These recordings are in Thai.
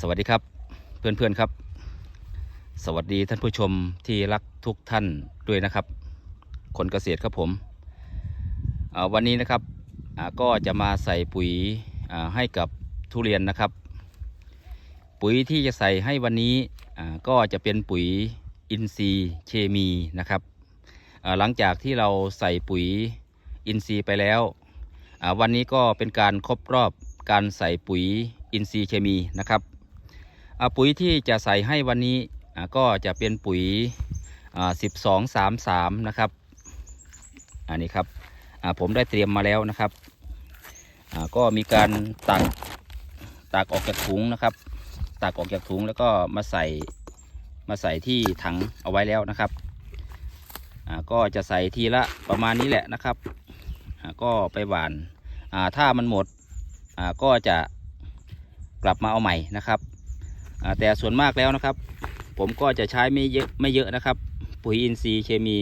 สวัสดีครับเพื่อนๆครับ สวัสดีท่านผู้ชมที่รักทุกท่านด้วยนะครับ คนเกษตรครับผมวันนี้นะครับก็จะมาใส่ปุ๋ยให้กับทุเรียนนะครับ ปุ๋ยที่จะใส่ให้วันนี้ก็จะเป็นปุ๋ยอินทรีย์เคมีนะครับหลังจากที่เราใส่ปุ๋ยอินทรีย์ไปแล้ว วันนี้ก็เป็นการครบรอบการใส่ปุ๋ย อินทรีย์เคมีนะครับปุ๋ยที่จะใส่ให้วันนี้ก็จะเป็นปุ๋ยสิบสองสามสามนะครับ อันนี้ครับผมได้เตรียมมาแล้วนะครับ ก็มีการตักตักออกจากถุงนะครับตักออกจากถุงแล้วก็มาใส่มาใส่ที่ถังเอาไว้แล้วนะครับก็จะใส่ทีละประมาณนี้แหละนะครับ ก็ไปหวานถ้ามันหมดก็จะ กลับมาเอาใหม่นะครับแต่ส่วนมากแล้วนะครับ ผมก็จะใช้ไม่เยอะไม่เยอะนะครับ ปุ๋ยอินทรีย์เคมี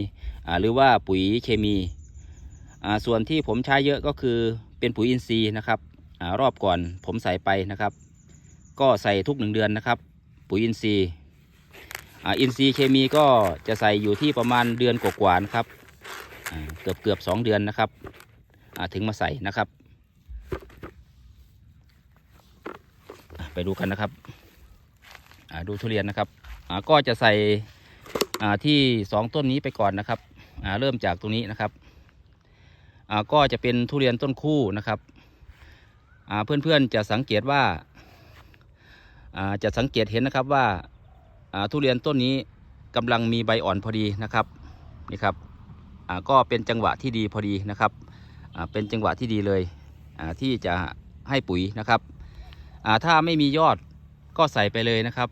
หรือว่าปุ๋ยเคมี ส่วนที่ผมใช้เยอะก็คือเป็นปุ๋ยอินทรีย์นะครับอรอบก่อนผมใส่ไปนะครับ ก็ใส่ทุกหนึ่งเดือนนะครับ ปุ๋ยอินทรีย์อินทรีย์เคมีก็จะใส่อยู่ที่ประมาณเดือนกว่าๆนะครับเกือบเกือบสองเดือนนะครับถึงมาใส่นะครับอะไป ดูกันนะครับอ่าดูทุเรียนนะครับอ่าก็จะใส่อ่าที่สองต้นนี้ไปก่อนนะครับอ่าเริ่มจากตรงนี้นะครับอ่าก็จะเป็นทุเรียนต้นคู่นะครับอ่าเพื่อนๆจะสังเกตว่าอ่าจะสังเกตเห็นนะครับว่าอ่าทุเรียนต้นนี้กำลังมีใบอ่อนพอดีนะครับนี่ครับอ่าก็เป็นจังหวะที่ดีพอดีนะครับอ่าเป็นจังหวะที่ดีเลยอ่าที่จะให้ปุ๋ยนะครับ ถ้าไม่มียอดก็ใส่ไปเลยนะครับ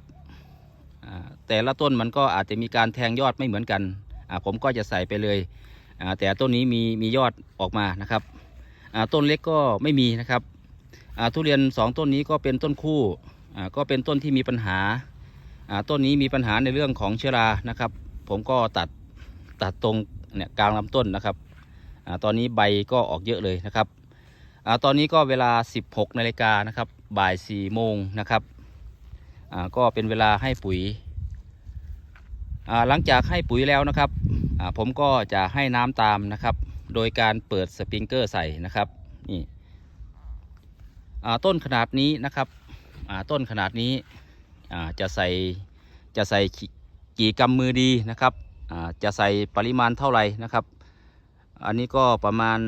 แต่ละต้นมันก็อาจจะมีการแทงยอดไม่เหมือนกันผมก็จะใส่ไปเลยแต่ต้นนี้มีมียอดออกมานะครับต้นเล็กก็ไม่มีนะครับทุเรียนสองต้นนี้ก็เป็นต้นคู่ก็เป็นต้นที่มีปัญหาต้นนี้มีปัญหาในเรื่องของเชื้อรานะครับ ผมก็ตัดตัดตรงเนี่ยกลางลำต้นนะครับอตอนนี้ใบก็ออกเยอะเลยนะครับ อาตอนนี้ก็เวลา 16นาฬิกานะครับบ่าย4โมงนะครับอ่าก็เป็นเวลาให้ปุ๋ยอ่าหลังจากให้ปุ๋ยแล้วนะครับอ่าผมก็จะให้น้ำตามนะครับ โดยการเปิดสปริงเกอร์ใส่นะครับนี่อ่าต้นขนาดนี้นะครับอ่าต้นขนาดนี้อ่าจะใส่จะใส่กี่กี่กำมือดีนะครับอ่าจะใส่ปริมาณเท่าไหร่นะครับ อันนี้ก็ประมาณ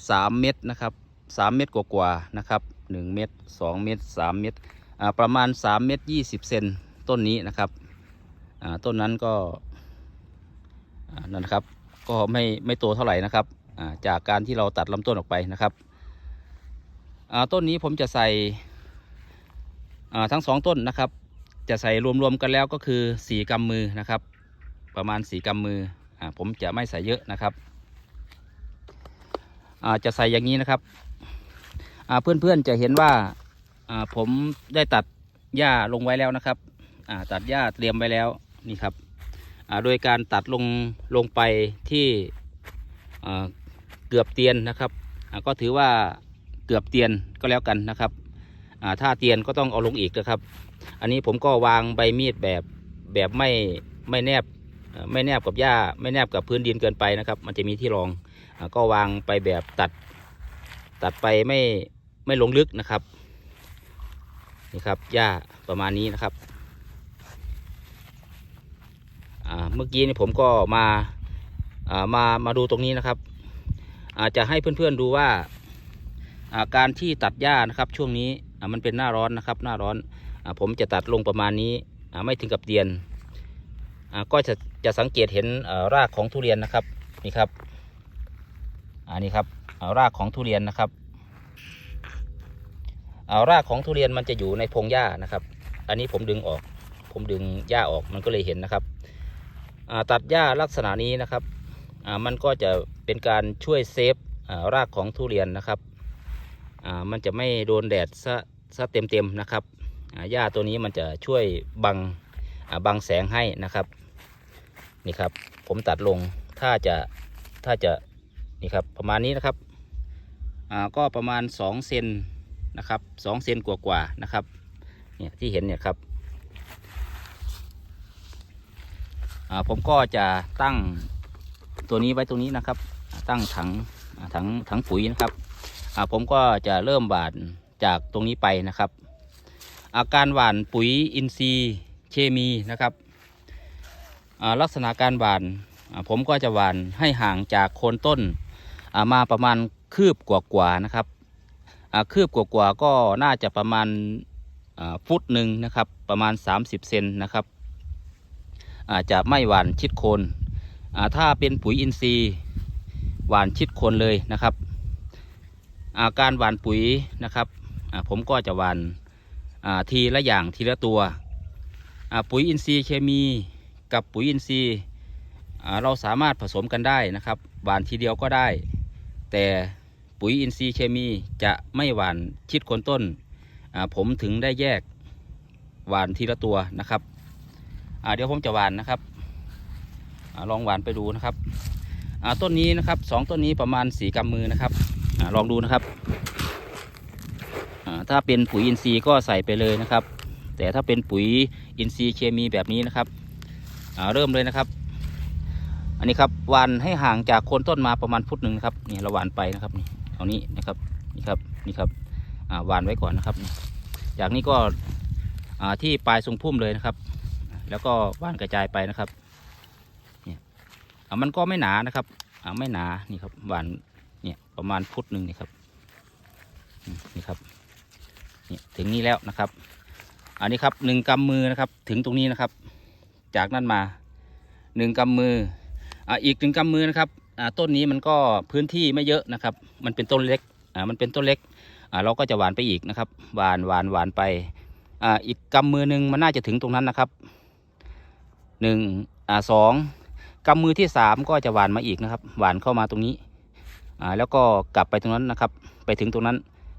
3 เม็ดนะครับ 3 เม็ดกว่าๆนะครับ 1 เม็ด2เม็ด3เม็ดอ่าประมาณ 3 เม็ด20 เซนต้นนี้นะครับต้นนั้นก็นั่นนะครับก็ไม่ไม่โตเท่าไหร่นะครับจากการที่เราตัดลำต้นออกไปนะครับต้นนี้ผมจะใส่ทั้งสองต้นนะครับ จะใส่รวมๆกันแล้วก็คือสี่กำมือนะครับ ประมาณสี่กำมืออผมจะไม่ใส่เยอะนะครับจะใส่อย่างนี้นะครับ เพื่อนๆจะเห็นว่าผมได้ตัดหญ้าลงไว้แล้วนะครับตัดหญ้าเตรียมไว้แล้วนี่ครับโดยการตัดลงลงไปที่เกือบเตียนนะครับก็ถือว่าเกือบเตียนก็แล้วกันนะครับถ้าเตียนก็ต้องเอาลงอีกนะครับ อันนี้ผมก็วางใบมีดแบบแบบไม่ไม่แนบไม่แนบกับหญ้าไม่แนบกับพื้นดินเกินไปนะครับ มันจะมีที่รองอก็วางไปแบบตัด ตัดไปไม่ ไม่ลงลึกนะครับนี่ครับหญ้าประมาณนี้นะครับเมื่อกี้นี่ผมก็มาามามาดูตรงนี้นะครับ อาจจะให้เพื่อนๆดูว่าาการที่ตัดหญ้านะครับช่วงนี้มันเป็นหน้าร้อนนะครับ หน้าร้อนอผมจะตัดลงประมาณนี้ไม่ถึงกับเดียนก็จะจะสังเกตเห็นารากของทุเรียนนะครับนี่ครับอันนี้ครับารากของทุเรียนนะครับ อ่ารากของทุเรียนมันจะอยู่ในพงหญ้านะครับ อันนี้ผมดึงออก ผมดึงหญ้าออกมันก็เลยเห็นนะครับตัดหญ้าลักษณะนี้นะครับมันก็จะเป็นการช่วยเซฟรากของทุเรียนนะครับมันจะไม่โดนแดดซะซะเต็มเต็มๆนะครับหญ้าตัวนี้มันจะช่วยบังบังแสงให้นะครับนี่ครับผมตัดลงถ้าจะถ้าจะนี่ครับประมาณนี้นะครับก็ประมาณ2เซน นะครับ2เซนกว่าๆนะครับเนี่ยที่เห็นเนี่ยครับผมก็จะตั้งตัวนี้ไว้ตรงนี้นะครับ ตั้งถังถังถังปุ๋ยนะครับผมก็จะเริ่มหว่านจากตรงนี้ไปนะครับ อาการหว่านปุ๋ยอินทรีย์เคมีนะครับลักษณะการหว่านผมก็จะหว่านให้ห่างจากโคนต้นมาประมาณคืบกว่าๆนะครับ คืบกว่าๆก็น่าจะประมาณฟุตหนึ่งนะครับ ประมาณ 30 เซนนะครับอาจจะไม่หวานชิดโคนถ้าเป็นปุ๋ยอินทรีย์หวานชิดโคนเลยนะครับาการหวานปุ๋ยนะครับผมก็จะหวานาทีละอย่างทีละตัว ปุ๋ยอินทรีย์เคมีกับปุ๋ยอินทรีย์เราสามารถผสมกันได้นะครับหวานทีเดียวก็ได้ แต่ ปุ๋ยอินทรีย์เคมีจะไม่หวานชิดโคนต้น ผมถึงได้แยกหวานทีละตัวนะครับเดี๋ยวผมจะหวานนะครับอลองหวานไปดูนะครับต้นนี้นะครับสองต้นนี้ประมาณสีกำมือนะครับอลองดูนะครับถ้าเป็นปุ๋ยอินทรีย์ก็ใส่ไปเลยนะครับ แต่ถ้าเป็นปุ๋ยอินทรีย์เคมีแบบนี้นะครับเริ่มเลยนะครับ อันนี้ครับหวานให้ห่างจากโคนต้นมาประมาณฟุตหนึ่งนะครับนี่เราหวานไปนะครับนี่ เอานี้นะครับนี่ครับนี่ครับหวานไว้ก่อนนะครับ จากนี้ก็ที่ปลายทรงพุ่มเลยนะครับ แล้วก็หว่านกระจายไปนะครับเนี่ยมันก็ไม่หนานะครับไม่หนานี่ครับหวานเนี่ยประมาณฟุตหนึ่งนี่ครับนี่ครับนี่ถึงนี้แล้วนะครับ อันนี้ครับหนึ่งกำมือนะครับถึงตรงนี้นะครับ จากนั้นมาหนึ่งกำมืออ่าอีกหนึ่งกำมือนะครับ ต้นนี้มันก็พื้นที่ไม่เยอะนะครับ มันเป็นต้นเล็กมันเป็นต้นเล็กเราก็จะหวานไปอีกนะครับ หวานหวานหวานไปออีกกำมือหนึ่งมันน่าจะถึงตรงนั้นนะครับหนึ่งสองกำมือที่สามก็จะหวานมาอีกนะครับ หวานเข้ามาตรงนี้แล้วก็กลับไปตรงนั้นนะครับ ไปถึงตรงนั้น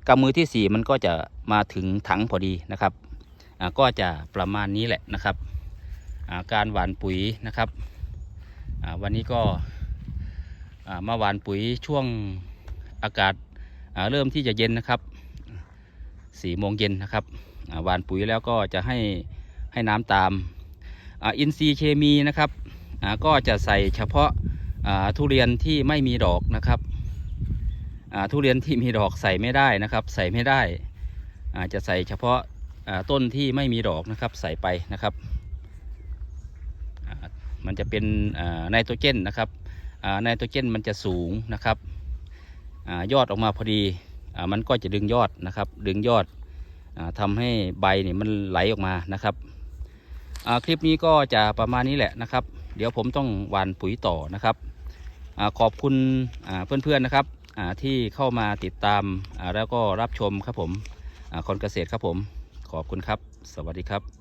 กำมือที่สี่มันก็จะมาถึงถังพอดีนะครับก็จะประมาณนี้แหละนะครับ การหวานปุ๋ยนะครับวันนี้ก็ มาหวานปุ๋ยช่วงอากาศาเริ่มที่จะเย็นนะครับสี่โมงเย็นนะครับหวานปุ๋ยแล้วก็จะให้ให้น้ำตามอินทรีย์เคมีนะครับก็จะใส่เฉพาะาทุเรียนที่ไม่มีดอกนะครับทุเรียนที่มีดอกใส่ไม่ได้นะครับ ใส่ไม่ได้จะใส่เฉพาะาต้นที่ไม่มีดอกนะครับใส่ไปนะครับ มันจะเป็นไนโตรเจนนะครับ ไนโตรเจนมันจะสูงนะครับอยอดออกมาพอดีอมันก็จะดึงยอดนะครับ ดึงยอดอาทำให้ใบเนี่ยมันไหลออกมานะครับคลิปนี้ก็จะประมาณนี้แหละนะครับ เดี๋ยวผมต้องหวานปุ๋ยต่อนะครับอขอบคุณอ่าเพื่อนๆนะครับที่เข้ามาติดตามแล้วก็รับชมครับผมอ่าคนเกษตรครับผม ขอบคุณครับ สวัสดีครับ